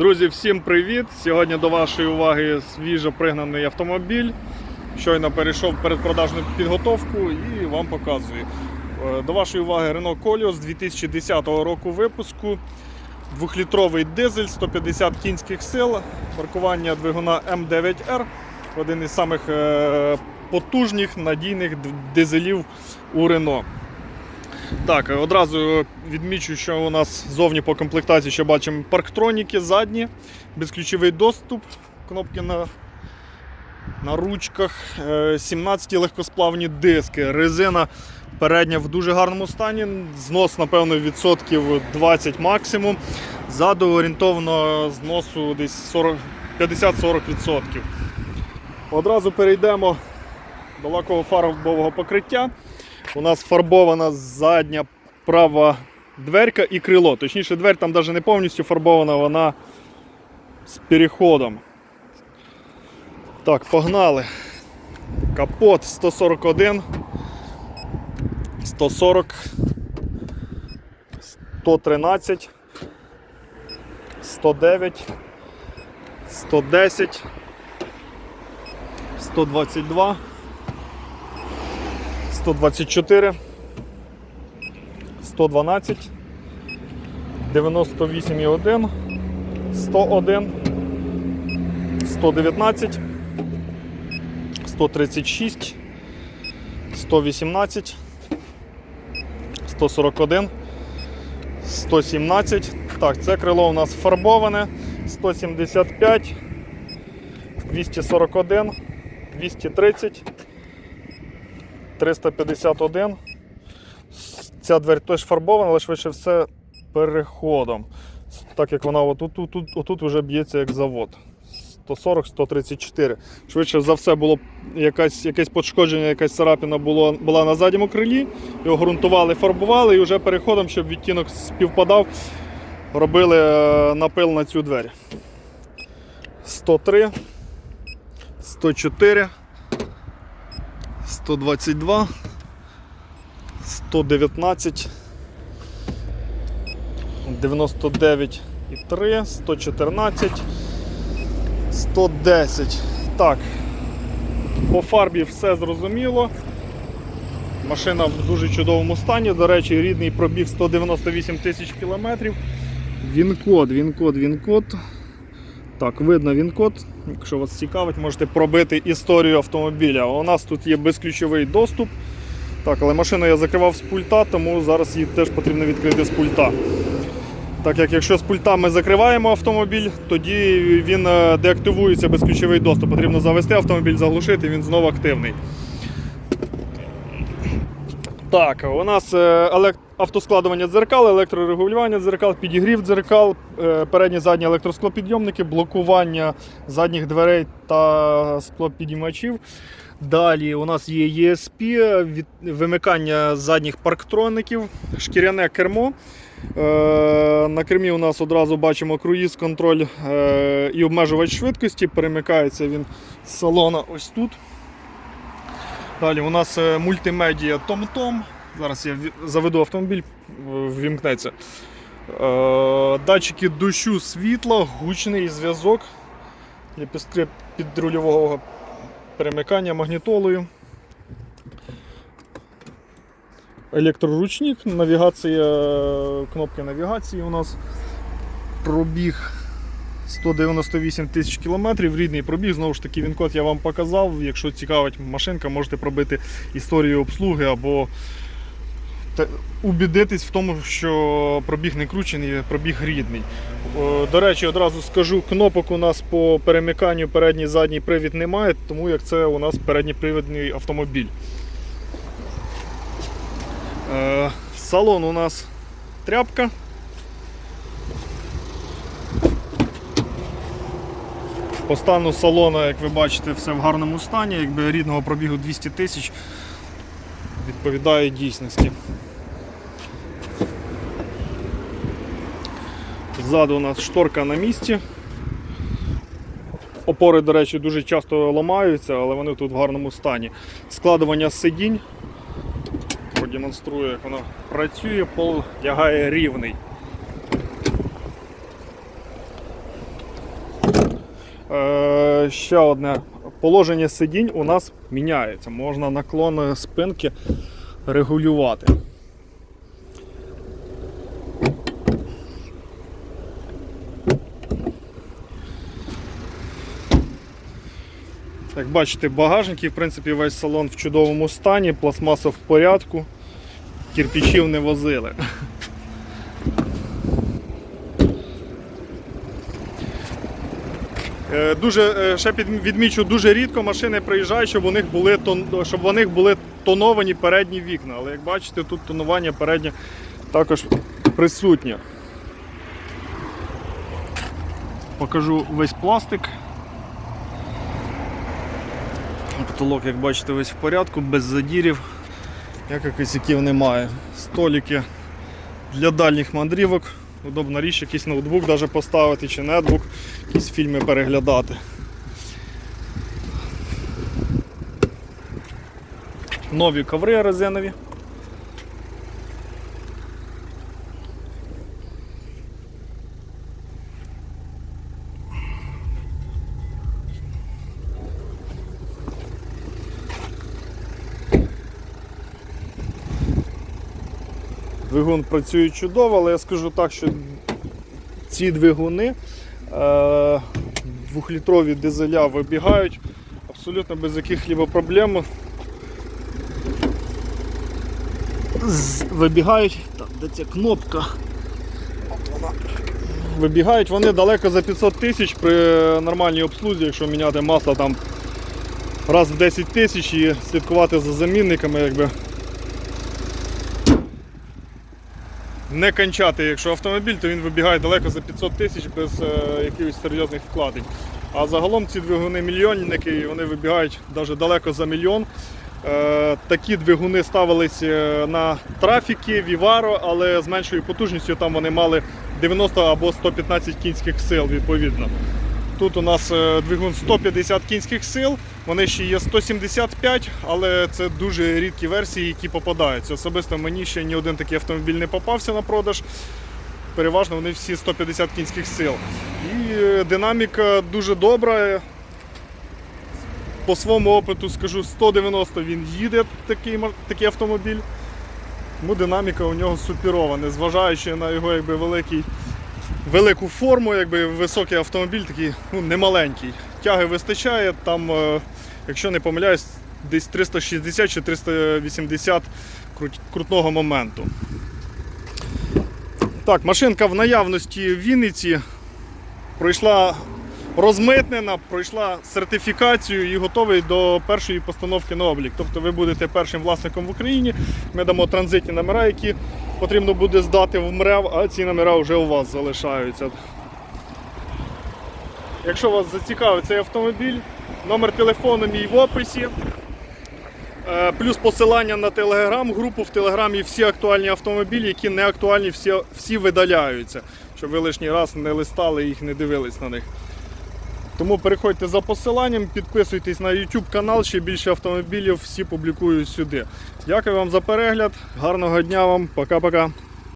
Друзі, всім привіт! Сьогодні до вашої уваги свіжо пригнаний автомобіль. Щойно перейшов передпродажну підготовку і вам показую. Е, До вашої уваги Renault Koleos 2010 року випуску. Двохлітровий дизель, 150 кінських сил, маркування двигуна М9R. Один із самих е, потужних надійних дизелів у Renault. Так, одразу відмічу, що у нас зовні по комплектації ще бачимо парктроніки задні, безключовий доступ, кнопки на, на ручках, е, 17 легкосплавні диски, резина передня в дуже гарному стані, знос, напевно, відсотків 20 максимум. Ззаду орієнтовно зносу десь 50-40%. Одразу перейдемо до лакового фарбового покриття. У нас фарбована задня права дверка і крило. Точніше, дверь там навіть не повністю фарбована, вона з переходом. Так, погнали. Капот 141, 140, 113, 109, 110, 122. 124, 112, 98,1, 101, 119, 136, 118, 141, 117. Так, це крило у нас фарбоване. 175, 241, 230. 351. Ця дверь теж фарбована, але швидше все переходом. Так як вона отут, тут, тут, отут вже б'ється як завод. 140-134. Швидше за все було якась, якесь пошкодження, якась царапина було, була на задньому крилі. Його ґрунтували, фарбували і вже переходом, щоб відтінок співпадав, робили е, напил на цю двері. 103, 104. 122, 119, 99 і 3, 114, 110. Так, по фарбі все зрозуміло. Машина в дуже чудовому стані. До речі, рідний пробіг 198 тисяч кілометрів. Він-код, він-код, він-код. Так, видно він-код. Якщо вас цікавить, можете пробити історію автомобіля. У нас тут є безключовий доступ. Так, але машину я закривав з пульта, тому зараз її теж потрібно відкрити з пульта. Так як якщо з пульта ми закриваємо автомобіль, тоді він е, деактивується безключовий доступ. Потрібно завести автомобіль, заглушити, він знову активний. Так, у нас е, елек- автоскладування дзеркал, електрорегулювання дзеркал, підігрів дзеркал, е, передні задні електросклопідйомники, блокування задніх дверей та склопідіймачів. Далі у нас є ESP, вимикання задніх парктроників, шкіряне кермо. Е, На кермі у нас одразу бачимо круїз, контроль е, і обмежувач швидкості. Перемикається він з салона ось тут. Далі у нас мультимедіа TomTom. Зараз я заведу автомобіль, ввімкнеться. Е, Датчики дощу світла, гучний зв'язок, ліпістки підрульового перемикання магнітолою. Електроручник, навігація, кнопки навігації у нас. Пробіг 198 тисяч кілометрів, рідний пробіг. Знову ж таки, він код я вам показав. Якщо цікавить машинка, можете пробити історію обслуги або убідитись в тому, що пробіг не кручений, пробіг рідний. До речі, одразу скажу, кнопок у нас по перемиканню передній задній привід немає, тому як це у нас передньопривідний автомобіль. Е, Салон у нас тряпка. По стану салона, як ви бачите, все в гарному стані, якби рідного пробігу 200 тисяч відповідає дійсності. Ззаду у нас шторка на місці. Опори, до речі, дуже часто ламаються, але вони тут в гарному стані. Складування сидінь. Продемонструю, як воно працює, пол лягає рівний. Е, ще одне. Положення сидінь у нас міняється. Можна наклон спинки регулювати. Як бачите, багажники, в принципі, весь салон в чудовому стані, пластмаса в порядку, кирпичів не возили. Дуже, е, ще відмічу, дуже рідко машини приїжджають, щоб у них були, щоб у них були тоновані передні вікна. Але як бачите, тут тонування переднє також присутнє. Покажу весь пластик. Потолок, як бачите, весь в порядку, без задірів, як косяків немає. Столики для дальніх мандрівок. Удобна річ, якийсь ноутбук даже поставити чи нетбук, якісь фільми переглядати. Нові коври резинові. Двигун працює чудово, але я скажу так, що ці двигуни е, двохлітрові дизеля вибігають абсолютно без яких-либо проблем. Вибігають, так, де ця кнопка? От вона. Вибігають вони далеко за 500 тисяч при нормальній обслузі, якщо міняти масло там раз в 10 тисяч і слідкувати за замінниками, якби не кончати, якщо автомобіль, то він вибігає далеко за 500 тисяч без е, якихось серйозних вкладень. А загалом ці двигуни мільйонники, вони вибігають навіть далеко за мільйон. Е, такі двигуни ставились е, на трафіки, Віваро, але з меншою потужністю там вони мали 90 або 115 кінських сил відповідно. Тут у нас е, двигун 150 кінських сил, вони ще є 175, але це дуже рідкі версії, які попадаються. Особисто мені ще ні один такий автомобіль не попався на продаж. Переважно вони всі 150 кінських сил. І е, динаміка дуже добра. По своєму опиту скажу, 190 він їде такий, такий автомобіль. Тому динаміка у нього суперова, незважаючи на його якби, великий велику форму, якби високий автомобіль, такий ну, немаленький. Тяги вистачає, там, е, якщо не помиляюсь, десь 360 чи 380 крутного моменту. Так, машинка в наявності в Вінниці пройшла розмитнена, пройшла сертифікацію і готовий до першої постановки на облік. Тобто ви будете першим власником в Україні. Ми дамо транзитні номера, які потрібно буде здати в МРЕВ, а ці номера вже у вас залишаються. Якщо вас зацікавить цей автомобіль, номер телефону мій в описі. Е, Плюс посилання на телеграм-групу. В телеграмі всі актуальні автомобілі, які не актуальні, всі, всі видаляються, щоб ви лишній раз не листали їх, не дивились на них. Тому переходьте за посиланням, підписуйтесь на YouTube канал, ще більше автомобілів всі публікую сюди. Дякую вам за перегляд, гарного дня вам, пока-пока.